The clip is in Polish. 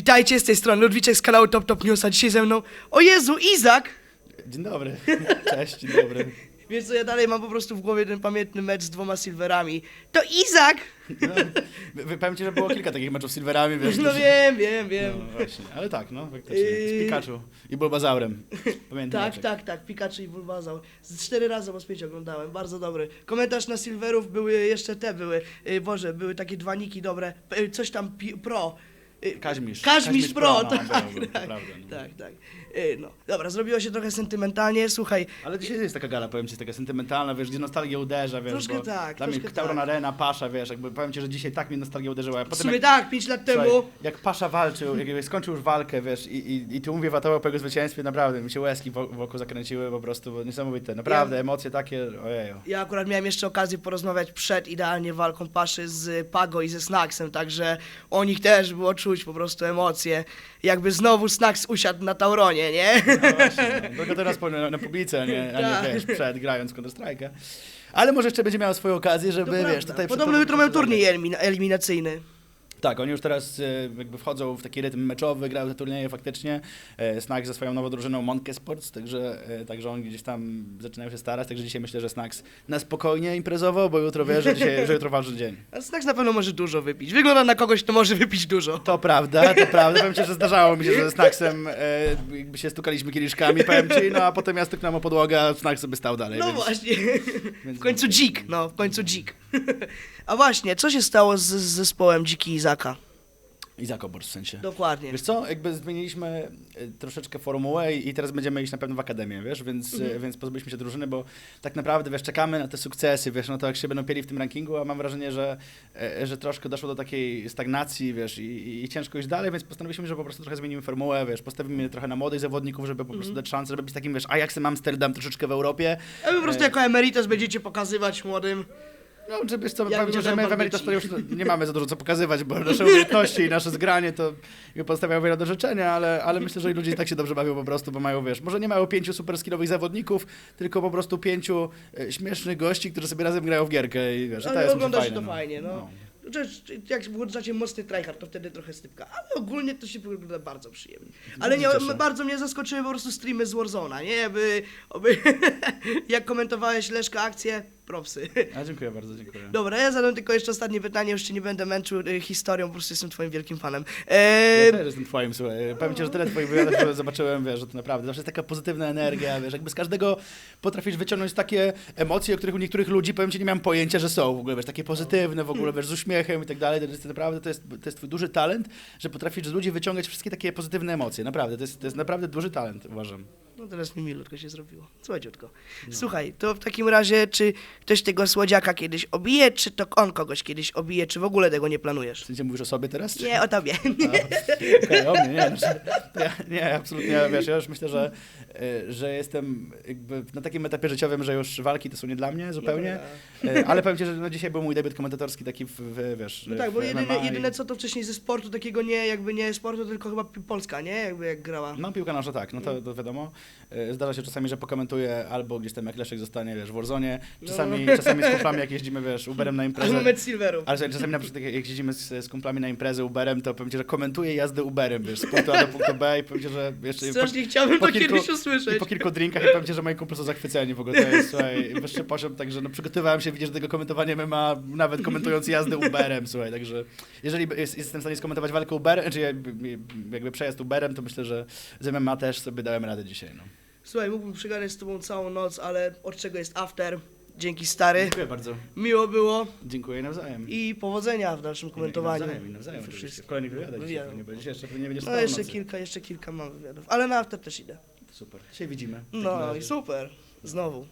Witajcie z tej strony Ludwiczek z kanału Top Top News, a dzisiaj ze mną, o Jezu, Izak! Dzień dobry. Cześć, dzień dobry. Wiesz co, ja dalej mam po prostu w głowie ten pamiętny mecz z dwoma silverami. To Izak! No, wy- powiem ci, że było kilka takich meczów z Silverami, wiesz. No którzy- wiem, wiem, wiem. No właśnie, ale tak, no faktycznie. Yy. Z Pikachu i Bulbazaurem. Pamiętam. Tak, tak, tak, Pikachu i Bulbasaur. Z cztery razy po pięć oglądałem, bardzo dobry. Komentarz na Silverów były jeszcze te, były, yy, Boże, były takie dwa niki dobre, P- coś tam pi- pro. Yy, Kaźmisz. Kaźmisz Pro, no, tak, tak, prawda, no. tak, tak. Yy, no, dobra, zrobiło się trochę sentymentalnie, słuchaj, Ale dzisiaj jest taka gala, powiem ci, taka sentymentalna, wiesz, gdzie nostalgia uderza, wiesz. Troszkę bo tak, Dla mnie troszkę Tauron tak. Arena, Pasza, wiesz, jakby powiem ci, że dzisiaj tak mnie nostalgia uderzyła. w Potem sumie jak, tak, pięć lat słuchaj, temu, jak Pasza walczył, jak skończył już walkę, wiesz, i, i, i tu mówię Watoła po jego zwycięstwie, naprawdę, mi się łezki wo- wokół zakręciły po prostu, bo niesamowite, naprawdę, Ja- emocje takie, ojeju. Ja akurat miałem jeszcze okazję porozmawiać przed idealnie walką Paszy z Pago i ze Snacksem, także o nich też było czuć po prostu emocje. Jakby znowu Snacks usiadł na Tauronie, nie? No właśnie, no. tylko teraz na, na publice, a nie, a Tak. nie wiesz, przed grając Counter Strike'a. Ale może jeszcze będzie miał swoją okazję, żeby, To wiesz, prawda. tutaj... Podobno jutro mają turniej elimin- eliminacyjny. Tak, oni już teraz e, jakby wchodzą w taki rytm meczowy, grają te turnieje faktycznie. E, Snacks ze swoją nową drużyną Monke Sports, także, e, także oni gdzieś tam zaczynają się starać, także dzisiaj myślę, że Snacks na spokojnie imprezowo, bo jutro wie, że, dzisiaj, że jutro ważny dzień. A Snacks na pewno może dużo wypić. Wygląda na kogoś, kto może wypić dużo. To prawda, to prawda. Powiem ci, że zdarzało mi się, że ze Snacksem e, jakby się stukaliśmy kieliszkami, powiem ci, no a potem ja stuknąłem o podłogę, a Snacks sobie stał dalej. No więc, właśnie. więc W końcu no, dzik, no, w końcu dzik. A właśnie, co się stało z, z zespołem Dziki Izaka? Izak Obor w sensie. Dokładnie. Wiesz co, jakby zmieniliśmy e, troszeczkę formułę i teraz będziemy iść na pewno w akademię, wiesz, więc, e, Mhm. więc pozbyliśmy się drużyny, bo tak naprawdę, wiesz, czekamy na te sukcesy, wiesz, no to jak się będą pieli w tym rankingu, a mam wrażenie, że, e, że troszkę doszło do takiej stagnacji, wiesz, i, i, ciężko iść dalej, więc postanowiliśmy, że po prostu trochę zmienimy formułę, wiesz, postawimy trochę na młodych zawodników, żeby po prostu Mhm. dać szansę, żeby być takim, wiesz, Ajaxem Amsterdam troszeczkę w Europie. A wy po prostu jako emeritus będziecie pokazywać młodym. No, że wiesz co, powiem ci, że my w to już nie mamy za dużo co pokazywać, bo nasze umiejętności i nasze zgranie to pozostawiają wiele do życzenia, ale, ale myślę, że ludzie tak się dobrze bawią po prostu, bo mają, wiesz, może nie mają pięciu super skillowych zawodników, tylko po prostu pięciu e, śmiesznych gości, którzy sobie razem grają w gierkę i wiesz, Ale to jest ogląda się fajne, to fajnie, no. Czy- Jak włączacie mocny tryhard, to wtedy trochę stypka, ale ogólnie to się wygląda bardzo przyjemnie. Ale nie, bardzo mnie zaskoczyły po prostu streamy z Warzona, nie? By, oby, jak komentowałeś Leszka akcję, propsy. A dziękuję bardzo, dziękuję. Dobra, ja zadam tylko jeszcze ostatnie pytanie, już cię nie będę męczył y, historią, po prostu jestem twoim wielkim fanem. Ja Eee, też jestem twoim, słuchaj. Powiem ci, że tyle twoich wywiadów że zobaczyłem, wiesz, że to naprawdę zawsze jest taka pozytywna energia, wiesz, jakby z każdego potrafisz wyciągnąć takie emocje, o których u niektórych ludzi, powiem ci, nie miałem pojęcia, że są w ogóle, wiesz, takie pozytywne w ogóle, wiesz, z uśmiechem i tak dalej, to jest naprawdę, to jest, to jest twój duży talent, że potrafisz z ludzi wyciągać wszystkie takie pozytywne emocje, naprawdę, to jest, to jest naprawdę duży talent, uważam. No teraz mi milutko się zrobiło, słodziutko. Słuchaj, to w takim razie, czy ktoś tego słodziaka kiedyś obije, czy to on kogoś kiedyś obije, czy w ogóle tego nie planujesz? Sensie mówisz o sobie teraz? czy- Nie, o tobie. Okej, o mnie, nie, znaczy, ja, nie, absolutnie, wiesz, ja już myślę, że, y, że jestem jakby na takim etapie życiowym, że już walki to są nie dla mnie zupełnie, y, ale powiem ci, że no, dzisiaj był mój debiut komentatorski taki w, w wiesz, No tak, bo jedyne, jedyne co to wcześniej ze sportu takiego nie, jakby nie sportu, tylko chyba Polska, nie? Jakby jak grała. No piłka nasza tak, no to, to wiadomo. Y, Zdarza się czasami, że pokomentuję albo gdzieś tam jak Leszek zostanie, wiesz, w Warzone, czasami, No. czasami z kumplami jak jeździmy, wiesz, Uberem na imprezę. moment silverów. Ale czasami na przykład jak jeździmy z, z kumplami na imprezę Uberem, to powiem ci, że komentuję jazdę Uberem, wiesz, z punktu A do punktu B i powiem ci, że jeszcze... Strasznie chciałbym po to kilku- kiedyś usłyszeć. po kilku drinkach i powiem ci, że moi kumple są zachwyceni w ogóle, to jest, słuchaj, wyższy poziom, także no przygotowywałem się, widzisz, do tego komentowania MMA, nawet komentując jazdę Uberem, słuchaj, także jeżeli jest, jestem w stanie skomentować walkę Uberem, czy jakby przejazd Uberem, to myślę, że z MMA też sobie dałem radę dzisiaj, no. Słuchaj, mógłbym przegadać z tobą całą noc, ale od czego jest after? Dzięki stary. Dziękuję bardzo. Miło było Dziękuję nawzajem. i powodzenia w dalszym komentowaniu. Nawzajem, i nawzajem We oczywiście. Kolejnych wywiadach dzisiaj Wywiadów. pewnie będziesz jeszcze, nie będziesz No spał jeszcze nocy. kilka, jeszcze kilka mam wywiadów, ale na after też idę. Super. Dzisiaj widzimy. W takim No razie. i super. Znowu.